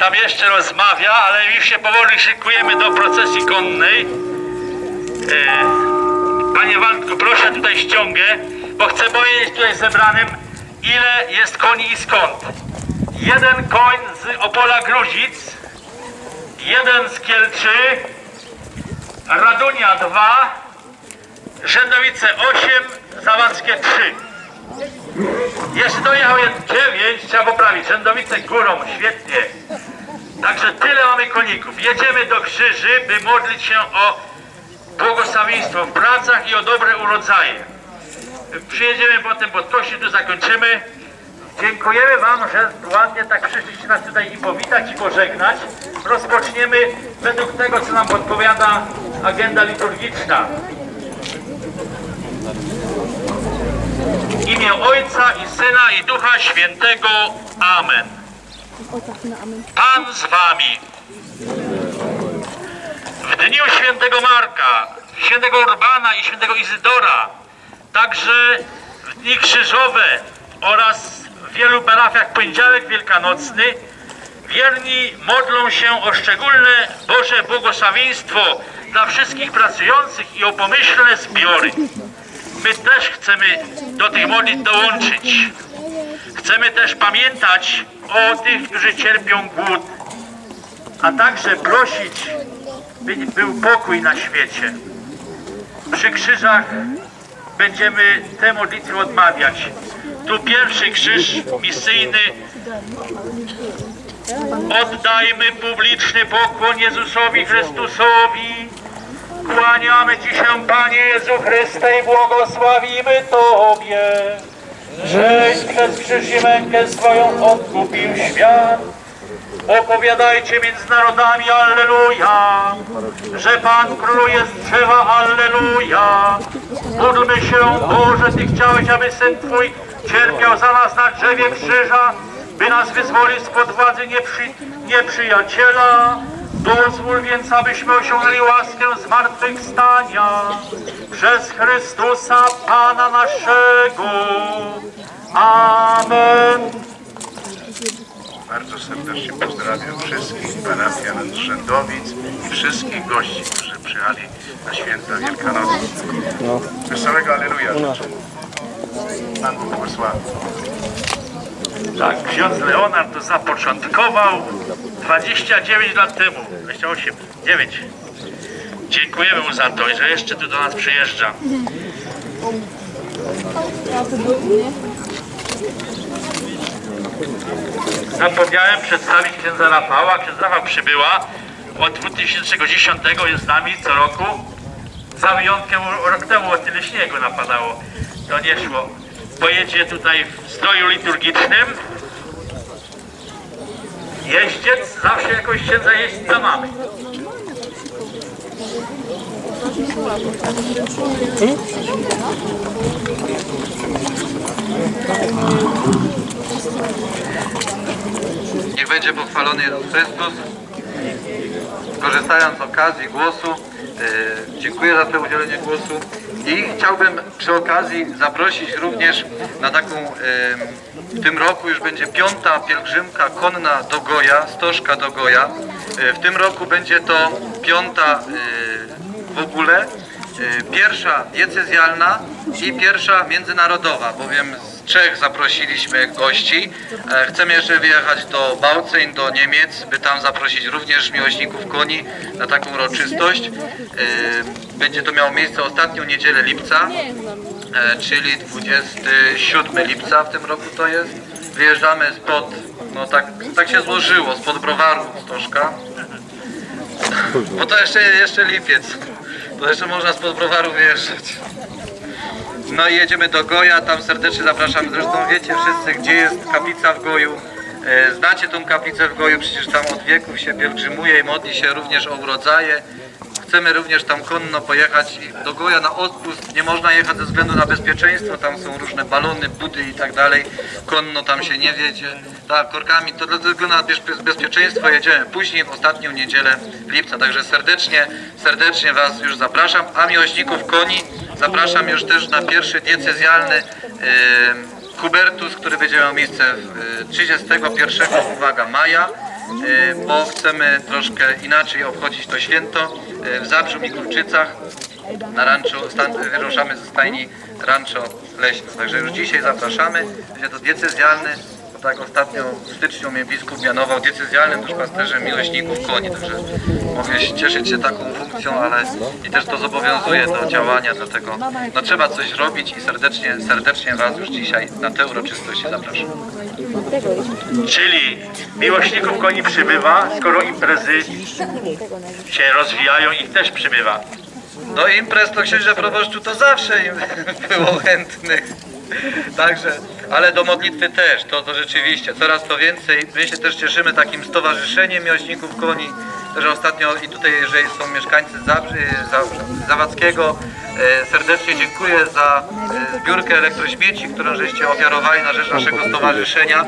tam jeszcze rozmawia, ale już się powoli szykujemy do procesji konnej. E, Panie Waldku, proszę tutaj ściągę, bo chcę powiedzieć tutaj zebranym, ile jest koni i skąd. Jeden koń z Opola Gruzic, jeden z Kielczy, Radunia 2, Rzędowice 8, Zawadzkie 3. Jeszcze dojechał jest 9, trzeba poprawić. Rzędowice górą, świetnie. Także tyle mamy koników. Jedziemy do krzyży, by modlić się o błogosławieństwo w pracach i o dobre urodzaje. Przyjedziemy potem pod kościół, tu zakończymy. Dziękujemy Wam, że ładnie tak przyszliście nas tutaj i powitać i pożegnać. Rozpoczniemy według tego, co nam podpowiada agenda liturgiczna. W imię Ojca i Syna i Ducha Świętego. Amen. Pan z Wami. W dniu świętego Marka, świętego Urbana i świętego Izydora, także w dni krzyżowe oraz w wielu parafiach poniedziałek wielkanocny, wierni modlą się o szczególne Boże błogosławieństwo dla wszystkich pracujących i o pomyślne zbiory. My też chcemy do tych modlitw dołączyć. Chcemy też pamiętać o tych, którzy cierpią głód, a także prosić, by był pokój na świecie. Przy krzyżach będziemy te modlitwy odmawiać. Tu pierwszy krzyż misyjny. Oddajmy publiczny pokłon Jezusowi Chrystusowi. Kłaniamy Ci się, Panie Jezu Chryste, i błogosławimy Tobie, żeś przez krzyż mękę swoją odkupił świat. Opowiadajcie między narodami Alleluja, że Pan króluje z drzewa Alleluja. Módlmy się, Boże, Ty chciałeś, aby Syn Twój cierpiał za nas na drzewie krzyża, by nas wyzwolić spod władzy nieprzy, nieprzyjaciela. Dozwól więc, abyśmy osiągnęli łaskę zmartwychwstania przez Chrystusa Pana naszego. Amen. Bardzo serdecznie pozdrawiam wszystkich parafian Rzędowic i wszystkich gości, którzy przyjechali na święta Wielkanocy. Wesołego Aleluja życzę. Pan Bóg. Tak, ksiądz Leonard to zapoczątkował 29 lat temu, 28, 9. Dziękujemy mu za to, że jeszcze tu do nas przyjeżdża. Zapomniałem przedstawić księdza Rafała. Ksiądz Rafał przybyła. Od 2010 jest z nami co roku. Za wyjątkiem rok temu o tyle śniegu napadało. To nie szło. Pojedzie tutaj w stroju liturgicznym. Jeździec, zawsze jakoś księdza jeźdźca mamy. Niech będzie pochwalony Jezus Chrystus. Korzystając z okazji głosu, e, dziękuję za to udzielenie głosu i chciałbym przy okazji zaprosić również na taką, w tym roku już będzie piąta pielgrzymka konna do Goja, Stożka do Goja. E, w tym roku będzie to piąta e, w ogóle, pierwsza diecezjalna i pierwsza międzynarodowa, bowiem z Czech zaprosiliśmy gości. E, Chcemy jeszcze wyjechać do Bautzen, do Niemiec, by tam zaprosić również miłośników koni na taką uroczystość. E, Będzie to miało miejsce ostatnią niedzielę lipca, e, czyli 27 lipca w tym roku to jest. Wyjeżdżamy spod, no tak, tak się złożyło, spod browaru Stożka. Bo to jeszcze, jeszcze lipiec. To jeszcze można spod browaru wyjeżdżać. No i jedziemy do Goja, tam serdecznie zapraszamy. Zresztą wiecie wszyscy, gdzie jest kaplica w Goju. E, Znacie tą kaplicę w Goju, przecież tam od wieków się pielgrzymuje i modli się również o urodzaje. Chcemy również tam konno pojechać do Goja na odpust. Nie można jechać ze względu na bezpieczeństwo, tam są różne balony, budy i tak dalej. Konno tam się nie wiedzie. Tak, korkami, to ze względu na bez- bezpieczeństwo jedziemy później, w ostatnią niedzielę lipca. Także serdecznie, serdecznie Was już zapraszam. A miłośników koni zapraszam już też na pierwszy diecezjalny Hubertus, który będzie miał miejsce w, e, 31 uwaga, maja. E, bo chcemy troszkę inaczej obchodzić to święto e, w Zabrzu Mikulczycach na stan, wyruszamy ze stajni Rancho Leśne. Także już dzisiaj zapraszamy. Będzie to diecezjalny, tak ostatnio w styczniu mnie biskup mianował diecezjalnym duszpasterzem miłośników koni. Także mogę się cieszyć się taką funkcją, ale i też to zobowiązuje do działania, dlatego no, trzeba coś robić i serdecznie, serdecznie Was już dzisiaj na tę uroczystość zapraszam. Czyli miłośników koni przybywa, skoro imprezy się rozwijają, ich też przybywa. Do imprez to księże proboszczu to zawsze im było chętnych. Także, ale do modlitwy też, to, to rzeczywiście, coraz to więcej. My się też cieszymy takim stowarzyszeniem miłośników koni, że ostatnio i tutaj, jeżeli są mieszkańcy Zabrzy, Za- Zawadzkiego, e, serdecznie dziękuję za e, zbiórkę elektrośmieci, którą żeście ofiarowali na rzecz naszego stowarzyszenia.